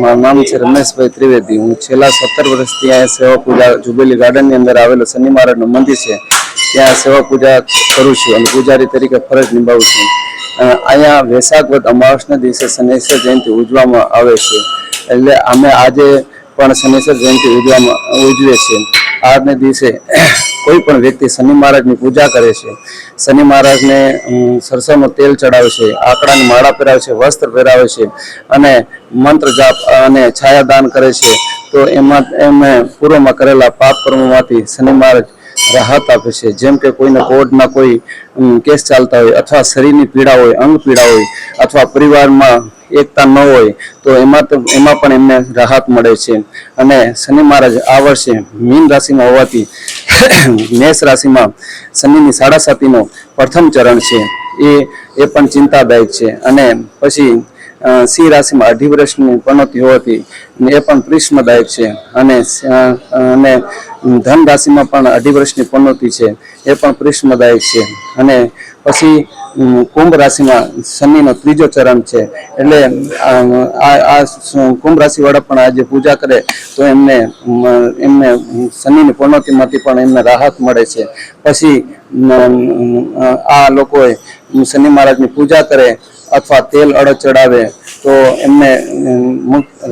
મારું નામ છે રમેશભાઈ ત્રિવેદી. હું છેલ્લા સત્તર વર્ષથી અહીંયા સેવા પૂજા, જુબેલી ગાર્ડનની અંદર આવેલું શનિ મહારાજનું મંદિર છે. ત્યાં સેવા પૂજા કરું છું અને પૂજારી તરીકે ફરજ નિભાવું છું. અહીંયા વૈશાખ વધ અમાવસના દિવસે શનેશ્વર જયંતિ ઉજવવામાં આવે છે. એટલે અમે આજે પણ શનેશ્વર જયંતિ ઉજવવામાં ઉજવે છે આજને દિવસે કોઈ પણ વ્યક્તિ શનિ મહારાજની પૂજા કરે છે, શનિ મહારાજને સરસવનું તેલ ચડાવે છે, આકડાની માળા પહેરાવે છે, વસ્ત્ર પહેરાવે છે અને મંત્ર જાપ અને છાયાદાન કરે છે, તો એમાં એમને પૂર્વમાં કરેલા પાપ કર્મોમાંથી શનિ મહારાજ રાહત આપે છે. જેમ કે કોઈને કોર્ટના કોઈ કેસ ચાલતા હોય અથવા શરીરની પીડા હોય, અંગ પીડા હોય અથવા પરિવારમાં એકતા ન હોય, તો એમાં તો, એમાં પણ એમને રાહત મળે છે. અને શનિ મહારાજ આ વર્ષે મીન રાશિમાં હોવાથી મેષ રાશિમાં શનિની સાડા સાતીનો પ્રથમ ચરણ છે. એ એ પણ ચિંતાદાયક છે. અને પછી સિંહ રાશિમાં અઢી વર્ષની પનોતી હોવાથી એ પણ પ્રિશ્મદાયક છે. અને અને ધન રાશિમાં પણ અઢી વર્ષની પનોતી છે. એ પણ પ્રિશ્મદાયક છે. અને પછી કુંભ રાશિમાં શનિનો ત્રીજો ચરણ છે. એટલે આ કુંભ રાશિવાળા પણ આજે પૂજા કરે તો એમને એમને શનિની પનોતીમાંથી પણ એમને રાહત મળે છે. પછી આ લોકોએ શનિ મહારાજની પૂજા કરે અથવા તેલ અડદ ચડાવે તો એમને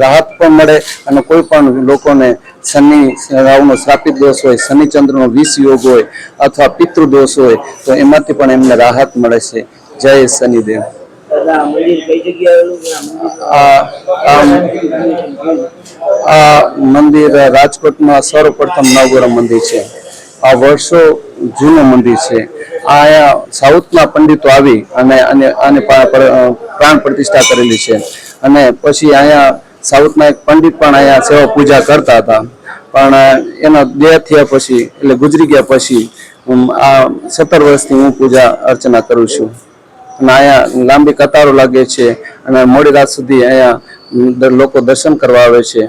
રાહત પણ મળે અને કોઈ પણ લોકોને શનિ, રાહુનો શ્રાપિત દોષ હોય, શનિચંદ્રનો વિષ યોગ હોય અથવા પિતૃ દોષ હોય, તો એમાંથી પણ એમને રાહત મળે છે. જય શનિદેવ. આ મંદિર રાજકોટમાં સર્વપ્રથમ નવગ્રહ મંદિર છે. આ વર્ષો જૂનું મંદિર છે. આ સાઉથના પંડિતો આવી અને અને આને પ્રાણ પ્રતિષ્ઠા કરેલી છે. અને પછી અહીંયા સાઉથમાં એક પંડિત પણ અહીંયા સેવા પૂજા કરતા હતા. પણ એનો દેહ થયા પછી, એટલે ગુજરી ગયા પછી આ સત્તર વર્ષથી હું પૂજા અર્ચના કરું છું. અને અહીંયા લાંબી કતારો લાગે છે અને મોડી રાત સુધી અહીંયા લોકો દર્શન કરવા આવે છે.